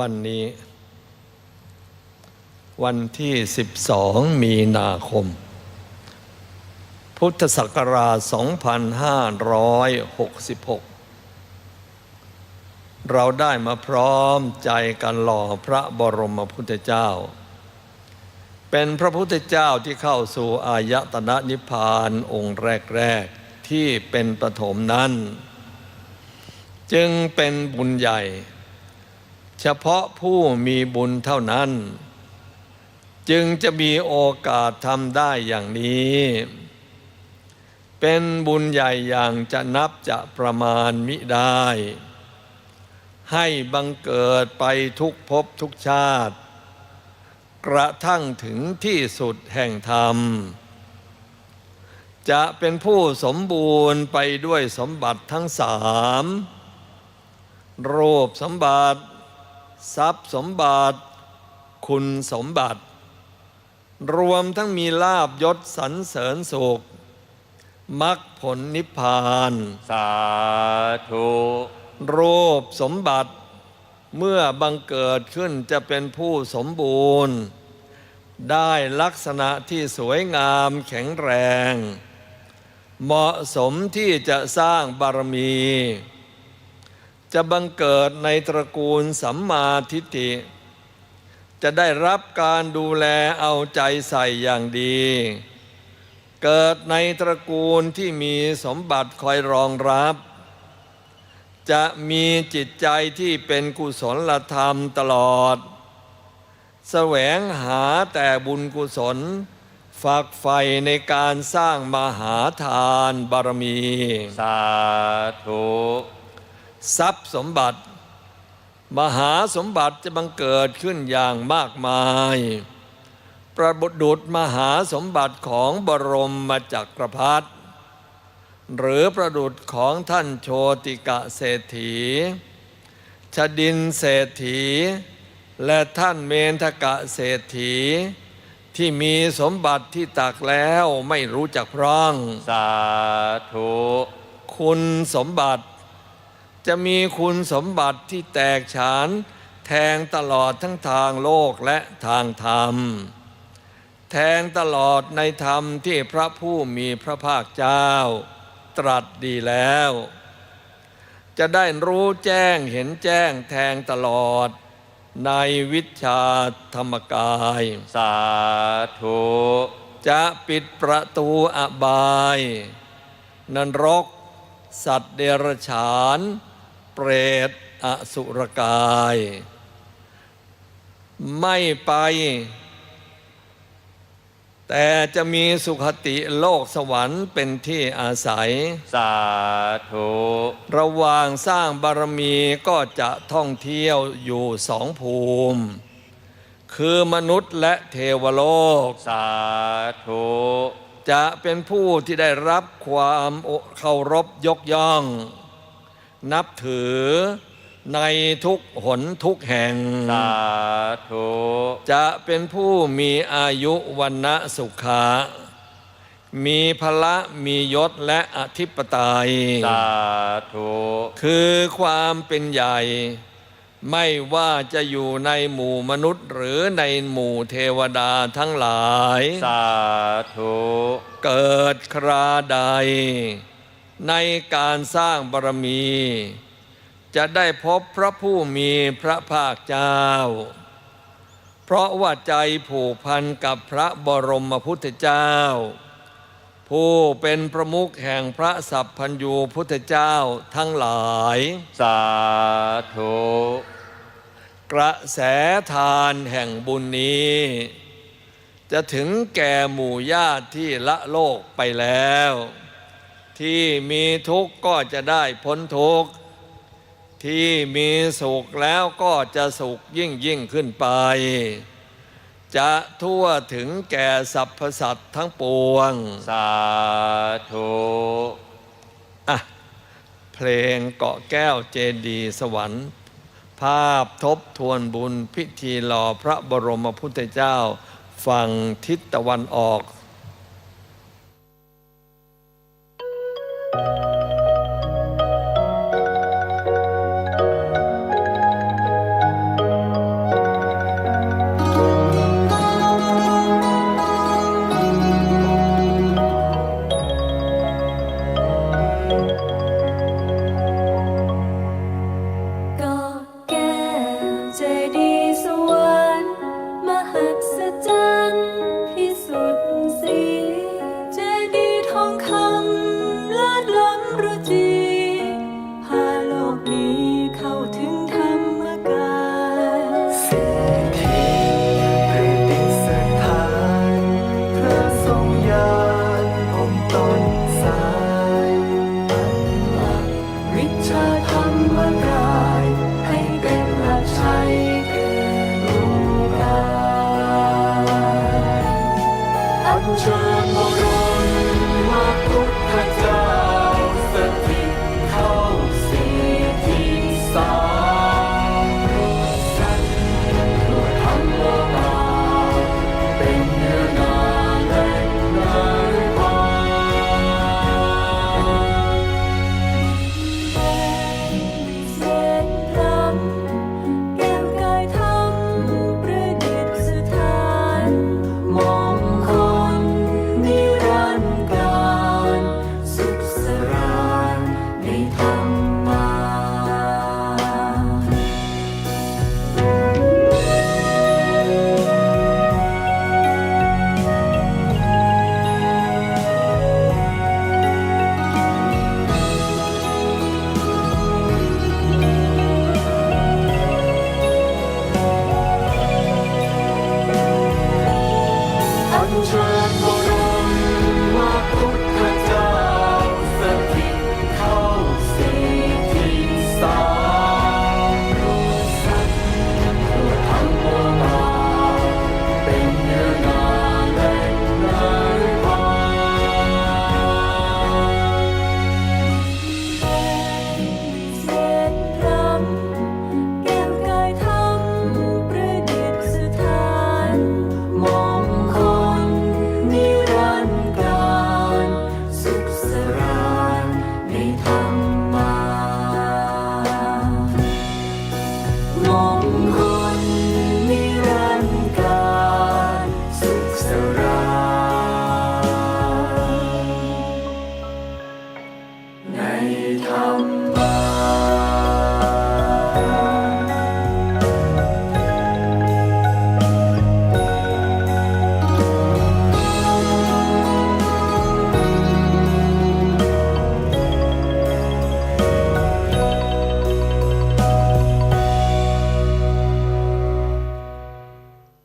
วันนี้ วันที่ 12 มีนาคม พุทธศักราช 2566 เราได้มาพร้อมใจกันหล่อพระบรมพุทธเจ้า เป็นพระพุทธเจ้าที่เข้าสู่อายตนะนิพพานองค์แรก ๆ ที่เป็นปฐมนั้น จึงเป็นบุญใหญ่ เฉพาะผู้มีบุญเท่านั้น จึงจะมีโอกาสทำได้อย่างนี้ เป็นบุญใหญ่อย่างจะนับจะประมาณมิได้ ให้บังเกิดไปทุกภพทุกชาติ กระทั่งถึงที่สุดแห่งธรรม จะเป็นผู้สมบูรณ์ไปด้วยสมบัติทั้งสามรูปสมบัติ ทรัพย์สมบัติ คุณสมบัติ รวมทั้งมีลาบยศสรรเสริญสุขมรรคผลนิพพาน สาธุรูปสมบัติ เมื่อบังเกิดขึ้นจะเป็นผู้สมบูรณ์ ได้ลักษณะที่สวยงามแข็งแรง เหมาะสมที่จะสร้างบารมี จะบังเกิดในตระกูลสัมมาทิฏฐิ จะได้รับการดูแลเอาใจใส่อย่างดี เกิดในตระกูลที่มีสมบัติคอยรองรับ จะมีจิตใจที่เป็นกุศลธรรมตลอด แสวงหาแต่บุญกุศลฝากไฟในการสร้างมหาทานบารมี สาธุ ทรัพย์สมบัติ มหาสมบัติจะบังเกิดขึ้นอย่างมากมาย ประดุดมหาสมบัติของบรมมาจากกรพรรดิหรือประดุดของท่านโชติกะเศรษฐีชดินเศรษฐี และท่านเมนทกะเศรษฐี ที่มีสมบัติที่ตักแล้วไม่รู้จักพร่อง สาธุ คุณสมบัติ จะมีคุณสมบัติที่แตกฉาน แทงตลอดทั้งทางโลกและทางธรรม แทงตลอดในธรรมที่พระผู้มีพระภาคเจ้า ตรัสดีแล้ว จะได้รู้แจ้งเห็นแจ้งแทงตลอดในวิชาธรรมกาย สาธุจะปิดประตูอบาย นรก สัตว์เดรัจฉาน เปรตอสุรกาย ไม่ไป แต่จะมีสุขติโลกสวรรค์เป็นที่อาศัย สาธุ ระหว่างสร้างบารมีก็จะท่องเที่ยวอยู่สองภูมิ คือมนุษย์และเทวโลก สาธุจะเป็นผู้ที่ได้รับความเคารพยกย่อง นับถือ ในทุกหนทุกแห่ง สาธุจะเป็นผู้มีอายุวันนะสุขะมีพละมียศและอธิปไตย สาธุคือความเป็นใหญ่ ไม่ว่าจะอยู่ในหมู่มนุษย์หรือในหมู่เทวดาทั้งหลาย สาธุเกิดคราใด ในการสร้างบารมี จะได้พบพระผู้มีพระภาคเจ้า เพราะว่าใจผูกพันกับพระบรมพุทธเจ้า ผู้เป็นประมุขแห่งพระสัพพัญญูพุทธเจ้าทั้งหลาย สาธุกระแสทานแห่งบุญนี้ จะถึงแก่หมู่ญาติที่ละโลกไปแล้ว ที่มีทุกข์ก็จะได้พ้นทุกข์ที่มีสุขแล้วก็จะสุขยิ่งยิ่งขึ้นไป จะทั่วถึงแก่สรรพสัตว์ทั้งปวง สาธุอะเพลงเกาะแก้วเจดีย์สวรรค์ ภาพทบทวนบุญพิธีหล่อพระบรมพุทธเจ้า ฝั่งทิศตะวันออก